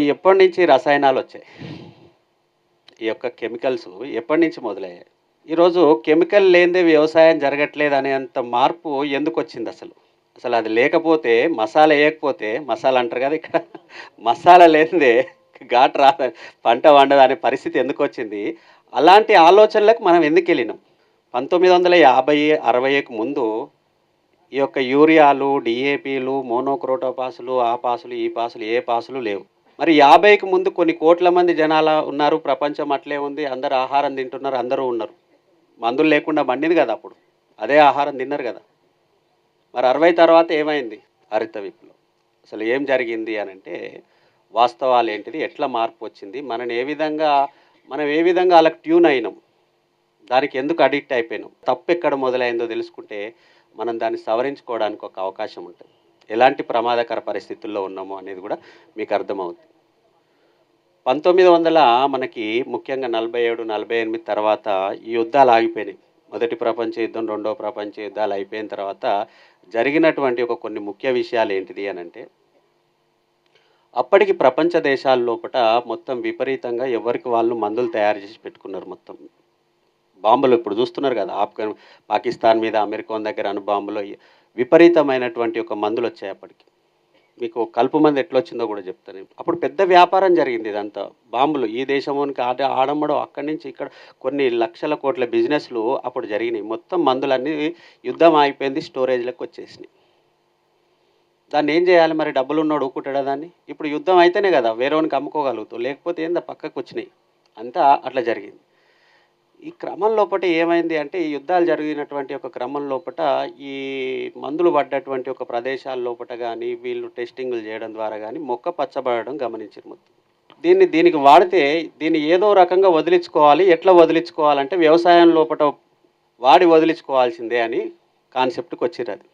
ఎప్పటి నుంచి రసాయనాలు వచ్చాయి? ఈ యొక్క కెమికల్స్ ఎప్పటి నుంచి మొదలయ్యాయి? ఈరోజు కెమికల్ లేనిదే వ్యవసాయం జరగట్లేదు అనేంత మార్పు ఎందుకు వచ్చింది అసలు? అసలు అది లేకపోతే మసాలా వేయకపోతే మసాలా అంటారు కదా ఇక్కడ మసాలా లేనిదే ఘాట్ రా పంట వండదు అనే పరిస్థితి ఎందుకు వచ్చింది? అలాంటి ఆలోచనలకు మనం ఎందుకు వెళ్ళినాం? పంతొమ్మిది వందల యాభై అరవైకి ముందు ఈ యొక్క యూరియాలు డిఏపీలు మోనోక్రోటోపాసులు ఆ పాసులు ఈ పాసులు ఏ పాసులు లేవు. మరి యాభైకి ముందు కొన్ని కోట్ల మంది జనాల ఉన్నారు ప్రపంచం అట్లే ఉంది అందరు ఆహారం తింటున్నారు అందరూ ఉన్నారు. మందులు లేకుండా మండింది కదా అప్పుడు. అదే ఆహారం తిన్నారు కదా. మరి అరవై తర్వాత ఏమైంది? హరిత విప్లవం. అసలు ఏం జరిగింది అని అంటే వాస్తవాలు ఏంటిది? ఎట్లా మార్పు వచ్చింది? మనని ఏ విధంగా మనం ఏ విధంగా వాళ్ళకి ట్యూన్ అయినాం? దానికి ఎందుకు అడిక్ట్ అయిపోయినాం? తప్పు ఎక్కడ మొదలైందో తెలుసుకుంటే మనం దాన్ని సవరించుకోవడానికి ఒక అవకాశం ఉంటుంది. ఎలాంటి ప్రమాదకర పరిస్థితుల్లో ఉన్నామో అనేది కూడా మీకు అర్థమవుతుంది. పంతొమ్మిది వందల మనకి ముఖ్యంగా నలభై ఏడు నలభై ఎనిమిది తర్వాత ఈ యుద్ధాలు ఆగిపోయినాయి. మొదటి ప్రపంచ యుద్ధం రెండో ప్రపంచ యుద్ధాలు అయిపోయిన తర్వాత జరిగినటువంటి ఒక కొన్ని ముఖ్య విషయాలు ఏంటిది అని అంటే అప్పటికి ప్రపంచ దేశాల లోపల మొత్తం విపరీతంగా ఎవరికి వాళ్ళు మందులు తయారు చేసి పెట్టుకున్నారు మొత్తం. బాంబులు ఇప్పుడు చూస్తున్నారు కదా ఆఫ్ఘన్ పాకిస్తాన్ మీద అమెరికా దగ్గర అను బాంబులు విపరీతమైనటువంటి ఒక మందులు వచ్చాయి అప్పటికి. మీకు కలుపు మంది ఎట్లా వచ్చిందో కూడా చెప్తాను. అప్పుడు పెద్ద వ్యాపారం జరిగింది ఇదంతా. బాంబులు ఈ దేశంలోనికి ఆడ ఆడమ్మడం అక్కడి నుంచి ఇక్కడ కొన్ని లక్షల కోట్ల బిజినెస్లు అప్పుడు జరిగినాయి. మొత్తం మందులన్నీ యుద్ధం అయిపోయింది స్టోరేజ్లకు వచ్చేసినాయి. దాన్ని ఏం చేయాలి మరి? డబ్బులు ఉన్నాడు ఊకుంటాడా దాన్ని? ఇప్పుడు యుద్ధం అయితేనే కదా వేరేవానికి అమ్ముకోగలుగుతావు. లేకపోతే ఏందా? పక్కకు వచ్చినాయి. అంతా అట్లా జరిగింది. ఈ క్రమం లోపల ఏమైంది అంటే ఈ యుద్ధాలు జరిగినటువంటి ఒక క్రమం లోపల ఈ మందులు పడ్డటువంటి ఒక ప్రదేశాల లోపల కానీ వీళ్ళు టెస్టింగ్లు చేయడం ద్వారా కానీ మొక్క పచ్చబడడం గమనించారు మొత్తం. దీన్ని దీనికి వాడితే దీన్ని ఏదో రకంగా వదిలించుకోవాలి. ఎట్లా వదిలించుకోవాలంటే వ్యవసాయం లోపల వాడి వదిలించుకోవాల్సిందే అని కాన్సెప్ట్కి వచ్చిర్రు అది.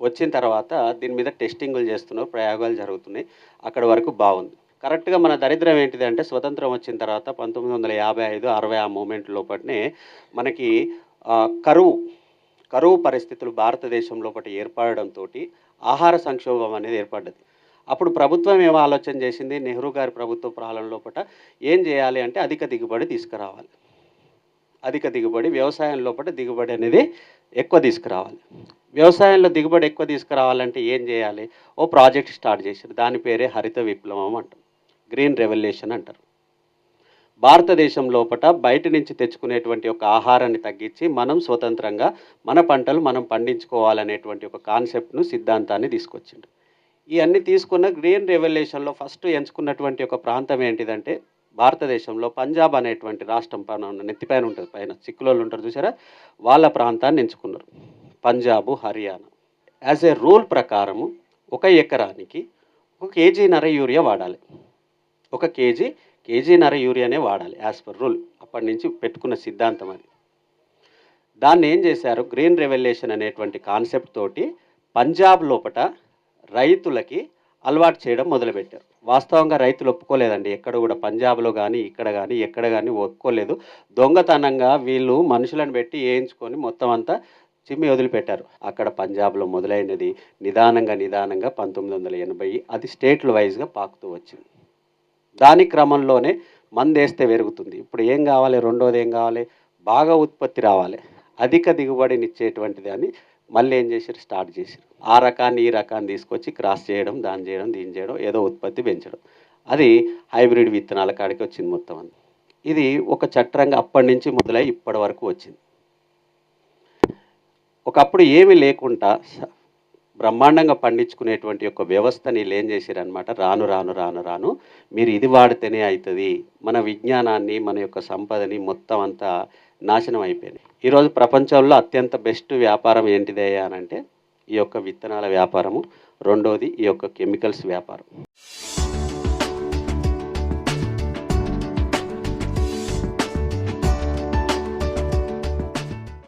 వచ్చిన తర్వాత దీని మీద టెస్టింగ్లు చేస్తున్నారు ప్రయోగాలు జరుగుతున్నాయి. అక్కడ వరకు బాగుంది. కరెక్ట్గా మన దరిద్రం ఏంటిది అంటే స్వతంత్రం వచ్చిన తర్వాత పంతొమ్మిది వందల యాభై ఐదు అరవై ఆ మూమెంట్ లోపలనే మనకి కరువు కరువు పరిస్థితులు భారతదేశం లోపల ఏర్పడడంతో ఆహార సంక్షోభం అనేది ఏర్పడ్డది. అప్పుడు ప్రభుత్వం ఏం ఆలోచన చేసింది? నెహ్రూ గారి ప్రభుత్వ పాలన లోపల ఏం చేయాలి అంటే అధిక దిగుబడి తీసుకురావాలి. అధిక దిగుబడి వ్యవసాయం లోపల దిగుబడి అనేది ఎక్కువ తీసుకురావాలి. వ్యవసాయంలో దిగుబడి ఎక్కువ తీసుకురావాలంటే ఏం చేయాలి? ఓ ప్రాజెక్ట్ స్టార్ట్ చేశారు. దాని పేరే హరిత విప్లవం అంటారు గ్రీన్ రెవల్యూషన్ అంటారు. భారతదేశం లోపల బయట నుంచి తెచ్చుకునేటువంటి ఒక ఆహారాన్ని తగ్గించి మనం స్వతంత్రంగా మన పంటలు మనం పండించుకోవాలనేటువంటి ఒక కాన్సెప్ట్ను సిద్ధాంతాన్ని తీసుకొచ్చిండు. ఇవన్నీ తీసుకున్న గ్రీన్ రెవల్యూషన్లో ఫస్ట్ ఎంచుకున్నటువంటి ఒక ప్రాంతం ఏంటిదంటే భారతదేశంలో పంజాబ్ అనేటువంటి రాష్ట్రం పైన ఉన్న నెత్తిపైన ఉంటుంది పైన సిక్కులోళ్ళు ఉంటారు చూసారా? వాళ్ళ ప్రాంతాన్ని ఎంచుకున్నారు Punjab Haryana. As a rule ప్రకారము ఒక ఎకరానికి ఒక కేజీన్నర యూరియా వాడాలి. ఒక కేజీ కేజీన్నర యూరియానే వాడాలి యాజ్ పర్ రూల్ అప్పటి నుంచి పెట్టుకున్న సిద్ధాంతం అది. దాన్ని ఏం చేశారు? గ్రీన్ రెవల్యూషన్ అనేటువంటి కాన్సెప్ట్ తోటి పంజాబ్ లోపట రైతులకి అలవాటు చేయడం మొదలుపెట్టారు. వాస్తవంగా రైతులు ఒప్పుకోలేదండి. ఎక్కడ కూడా పంజాబ్లో కానీ ఇక్కడ కానీ ఎక్కడ కానీ ఒప్పుకోలేదు. దొంగతనంగా వీళ్ళు మనుషులను పెట్టి వేయించుకొని మొత్తం అంతా చిమ్మి వదిలిపెట్టారు. అక్కడ పంజాబ్లో మొదలైనది నిదానంగా నిదానంగా పంతొమ్మిది వందల ఎనభై అది స్టేట్ల వైజ్గా పాకుతూ వచ్చింది. దాని క్రమంలోనే మందేస్తే పెరుగుతుంది. ఇప్పుడు ఏం కావాలి? రెండోది ఏం కావాలి? బాగా ఉత్పత్తి రావాలి. అధిక దిగుబడినిచ్చేటువంటిది అని మళ్ళీ ఏం చేశారు స్టార్ట్ చేశారు ఆ రకాన్ని ఈ రకాన్ని తీసుకొచ్చి క్రాస్ చేయడం దాన్ని చేయడం దీన్ని చేయడం ఏదో ఉత్పత్తి పెంచడం. అది హైబ్రిడ్ విత్తనాల కాడికి వచ్చింది మొత్తం అంతా. ఇది ఒక చట్టంగా అప్పటి నుంచి మొదలై ఇప్పటి వరకు వచ్చింది. ఒకప్పుడు ఏమీ లేకుండా బ్రహ్మాండంగా పండించుకునేటువంటి యొక్క వ్యవస్థని లేం ఏం చేశారనమాట రాను రాను రాను రాను. మీరు ఇది వాడితేనే అవుతుంది మన విజ్ఞానాన్ని మన యొక్క సంపదని మొత్తం అంతా నాశనం అయిపోయింది. ఈరోజు ప్రపంచంలో అత్యంత బెస్ట్ వ్యాపారం ఏంటిదే అని అంటే ఈ యొక్క విత్తనాల వ్యాపారము. రెండోది ఈ యొక్క కెమికల్స్ వ్యాపారం.